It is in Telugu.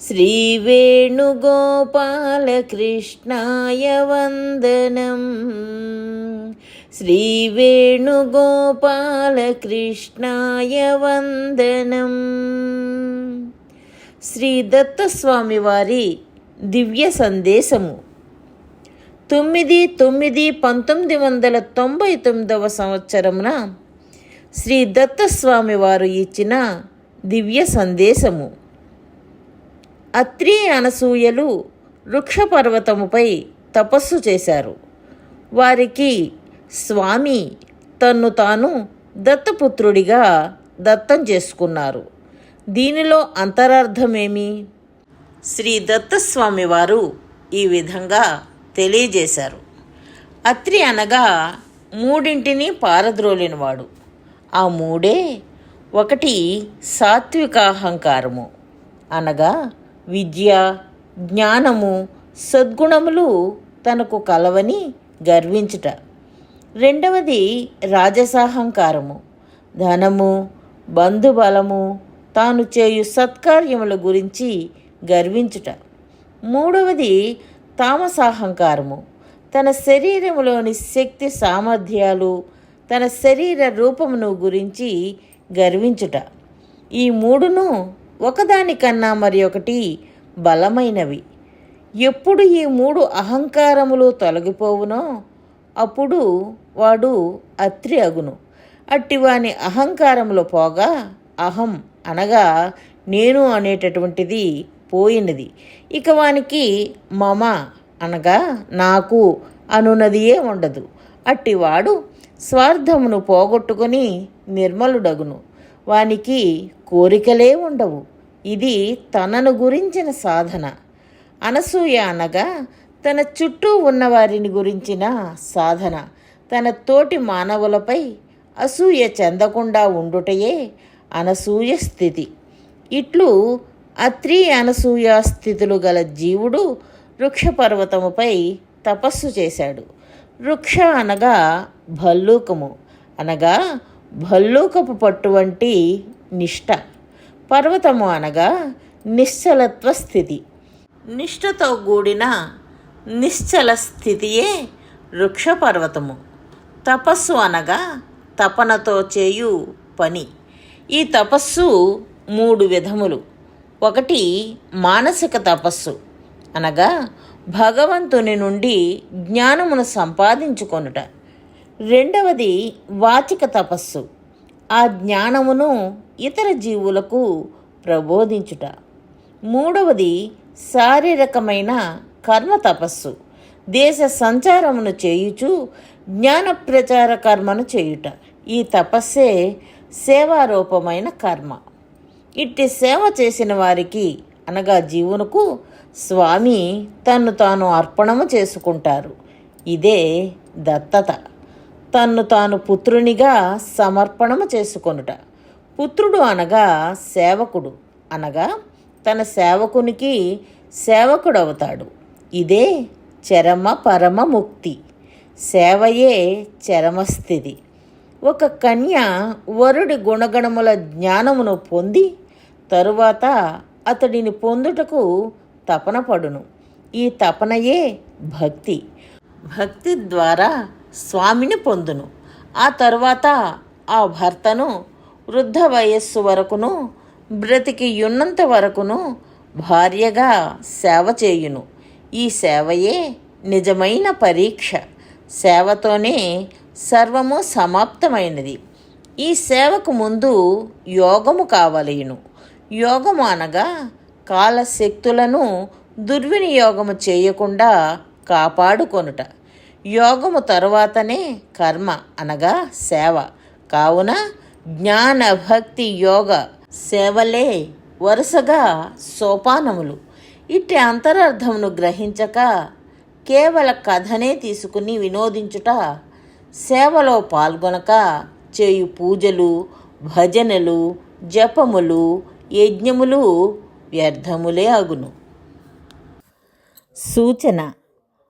श्रीवेणुगोपालकृष्णाय वन्दनम् श्रीवेणुगोपालकृष्णाय वन्दनम् శ్రీ దత్తస్వామి వారి దివ్య సందేశము తొమ్మిది తొమ్మిది పంతొమ్మిది వందల తొంభై తొమ్మిదవ సంవత్సరమున శ్రీ దత్తస్వామి వారు ఇచ్చిన దివ్య సందేశము అత్రి అనసూయలు వృక్షపర్వతముపై తపస్సు చేశారు. వారికి స్వామి తన్ను తాను దత్తపుత్రుడిగా దత్తం చేసుకున్నారు. దీనిలో అంతరార్థమేమి? శ్రీ దత్తస్వామి వారు ఈ విధంగా తెలియజేశారు. అత్రి అనగా మూడింటిని పారద్రోలినవాడు. ఆ మూడే ఒకటి సాత్వికాహంకారము అనగా విద్య జ్ఞానము సద్గుణములు తనకు కలవని గర్వించుట. రెండవది రాజసాహంకారము. ధనము బంధుబలము తాను చేయు సత్కార్యముల గురించి గర్వించుట. మూడవది తామసాహంకారము. తన శరీరములోని శక్తి సామర్థ్యాలు తన శరీర రూపమును గురించి గర్వించుట. ఈ మూడును ఒకదానికన్నా మరి ఒకటి బలమైనవి. ఎప్పుడు ఈ మూడు అహంకారములు తొలగిపోవునో అప్పుడు వాడు అత్రి అగును. అట్టివాని అహంకారములో పోగా అహం అనగా నేను అనేటటువంటిది పోయినది. ఇక వానికి మమ అనగా నాకు అనున్నదియే ఉండదు. అట్టివాడు స్వార్థమును పోగొట్టుకొని నిర్మలుడగును. వానికి కోరికలే ఉండవు. ఇది తనను గురించిన సాధన. అనసూయ అనగా తన చుట్టూ ఉన్నవారిని గురించిన సాధన. తన తోటి మానవులపై అసూయ చెందకుండా ఉండుటయే అనసూయ స్థితి. ఇట్లు అత్రి అనసూయ స్థితులు గల జీవుడు వృక్షపర్వతముపై తపస్సు చేశాడు. వృక్ష అనగా భల్లూకము. అనగా భల్లూకపు పట్టు వంటి నిష్ట. పర్వతము అనగా నిశ్చలత్వ స్థితి. నిష్ఠతో కూడిన నిశ్చల స్థితియే వృక్షపర్వతము తపస్సు అనగా తపనతో చేయు పని. ఈ తపస్సు మూడు విధములు. ఒకటి మానసిక తపస్సు అనగా భగవంతుని నుండి జ్ఞానమును సంపాదించుకొనుట. రెండవది వాచిక తపస్సు. ఆ జ్ఞానమును ఇతర జీవులకు ప్రబోధించుట. మూడవది శారీరకమైన కర్మ తపస్సు. దేశ సంచారమును చేయుచు జ్ఞాన ప్రచార కర్మను చేయుట. ఈ తపస్సే సేవారూపమైన కర్మ. ఇట్టి సేవ చేసిన వారికి అనగా జీవునకు స్వామి తన్ను తాను అర్పణము చేసుకుంటారు. ఇదే దత్తత. తన్ను తాను పుత్రునిగా సమర్పణము చేసుకొనుట. పుత్రుడు అనగా సేవకుడు. అనగా తన సేవకునికి సేవకుడవుతాడు. ఇదే చరమ పరమ ముక్తి. సేవయే చరమస్థితి. ఒక కన్య వరుడి గుణగణముల జ్ఞానమును పొంది తరువాత అతడిని పొందుటకు తపన పడును. ఈ తపనయే భక్తి. భక్తి ద్వారా స్వామిని పొందును. ఆ తరువాత ఆ భర్తను వృద్ధ వయస్సు వరకును బ్రతికి ఉన్నంత వరకును భార్యగా సేవ చేయును. ఈ సేవయే నిజమైన పరీక్ష. సేవతోనే సర్వము సమాప్తమైనది. ఈ సేవకు ముందు యోగము కావలయును. యోగము అనగా కాలశక్తులను దుర్వినియోగము చేయకుండా కాపాడుకొనుట. యోగము తరువాతనే కర్మ అనగా సేవ. కావున జ్ఞాన భక్తి యోగ సేవలే వరుసగా సోపానములు. ఇట్టి అంతరార్థమును గ్రహించక కేవల కథనే తీసుకుని వినోదించుట సేవలో పాల్గొనక చేయు పూజలు భజనలు జపములు యజ్ఞములు వ్యర్థములే అగును. సూచన